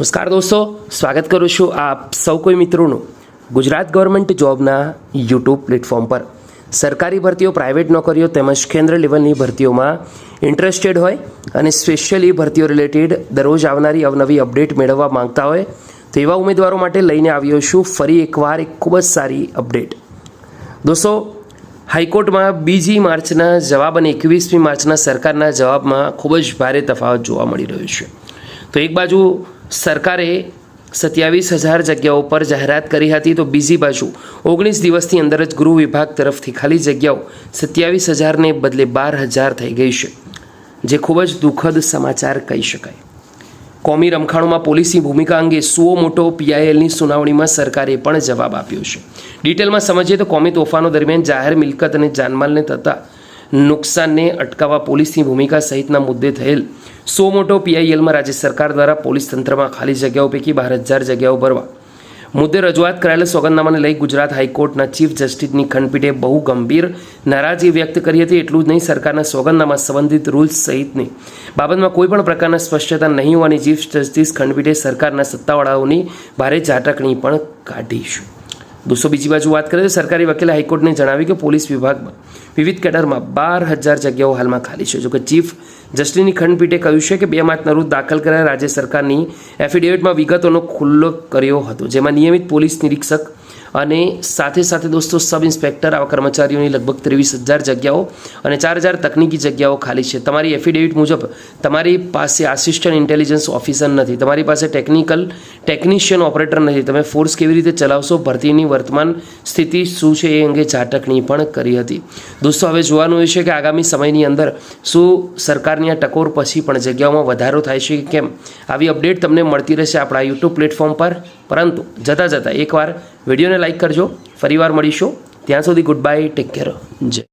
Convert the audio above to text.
નમસ્કાર દોસ્તો, સ્વાગત કરું છું આપ સૌ કોઈ મિત્રોનું ગુજરાત ગવર્મેન્ટ જોબના યુટ્યુબ પ્લેટફોર્મ પર. સરકારી ભરતીઓ, પ્રાઇવેટ નોકરીઓ તેમજ કેન્દ્ર લેવલની ભરતીઓમાં ઇન્ટરેસ્ટેડ હોય અને સ્પેશિયલી ભરતીઓ રિલેટેડ દરરોજ આવનારી અવનવી અપડેટ મેળવવા માંગતા હોય, તો એવા ઉમેદવારો માટે લઈને આવ્યો છું ફરી એકવાર એક ખૂબ જ સારી અપડેટ. દોસ્તો, હાઈકોર્ટમાં બીજી માર્ચના જવાબ અને એકવીસમી માર્ચના સરકારના જવાબમાં ખૂબ જ ભારે તફાવત જોવા મળી રહ્યો છે. તો એક બાજુ સરકારે સત્યાવીસ હજાર જગ્યાઓ પર જાહેરાત કરી હતી તો બીજી બાજુ ઓગણીસ દિવસની અંદર જ ગૃહ વિભાગ તરફથી ખાલી જગ્યાઓ સત્યાવીસ હજારને બદલે બાર હજાર થઈ ગઈ છે, જે ખૂબ જ દુઃખદ સમાચાર કહી શકાય. કોમી રમખાણોમાં પોલીસની ભૂમિકા અંગે સુઓ મોટો પીઆઈએલની સુનાવણીમાં સરકારે પણ જવાબ આપ્યો છે. ડિટેલમાં સમજીએ તો કોમી તોફાનો દરમિયાન જાહેર મિલકત અને જાનમાલને થતા નુકસાનને અટકાવવા પોલીસની ભૂમિકા સહિતના મુદ્દે થયેલ સો મોટો પીઆઈએલમાં રાજ્ય સરકાર દ્વારા પોલીસ તંત્રમાં ખાલી જગ્યાઓ પૈકી બાર હજાર જગ્યાઓ ભરવા. મુદ્દે રજૂઆત કરાયેલા સોગંદનામાને લઈ ગુજરાત હાઈકોર્ટના ચીફ જસ્ટિસની ખંડપીઠે બહુ ગંભીર નારાજી વ્યક્ત કરી હતી, એટલું જ નહીં, સરકારના સોગંદનામા સંબંધિત રૂલ્સ સહિતની. બાબતમાં કોઈપણ પ્રકારના સ્પષ્ટતા નહીં હોવાની ચીફ જસ્ટિસ ખંડપીઠે સરકારના સત્તાવાળાઓની ભારે ઝાટકણી પણ કાઢી છે. દોસ્તો, બીજી બાજુ વાત કરીએ તો સરકારી વકીલે હાઈકોર્ટને જણાવ્યું કે પોલીસ વિભાગમાં વિવિધ કેડરમાં બાર હજાર જગ્યાઓ હાલમાં ખાલી છે. જોકે ચીફ જસ્ટિસની ખંડપીઠે કહ્યું છે કે બે માર્ચના રોજ દાખલ કરાયેલ રાજ્ય સરકારની એફિડેવિટમાં વિગતોનો ખુલ્લો કર્યો હતો, જેમાં નિયમિત પોલીસ નિરીક્ષક અને સાથે સાથે દોસ્તો, સબ ઇન્સ્પેક્ટર, આવા કર્મચારીઓની લગભગ ત્રેવીસ હજાર જગ્યાઓ અને ચાર હજાર તકનીકી જગ્યાઓ ખાલી છે. તમારી એફિડેવિટ મુજબ તમારી પાસે આસિસ્ટન્ટ ઇન્ટેલિજન્સ ઓફિસર નથી. તમારી પાસે ટેકનિકલ ટેકનિશિયન ઓપરેટર નથી. તમે ફોર્સ કેવી રીતે ચલાવશો, ભરતીની વર્તમાન સ્થિતિ શું છે એ અંગે ઝાટકણી પણ કરી હતી. દોસ્તો, હવે જોવાનું એ છે કે આગામી સમયની અંદર શું સરકારની આ ટકોર પછી પણ જગ્યાઓમાં વધારો થાય છે કે કેમ? આવી અપડેટ તમને મળતી રહેશે આપણા યુટ્યુબ પ્લેટફોર્મ પર. પરંતુ જતાં જતાં એકવાર વિડીયોને લાઇક કરજો. ફરીવાર મળીશું. ત્યાં સુધી ગુડ બાય ટેક કેર જય.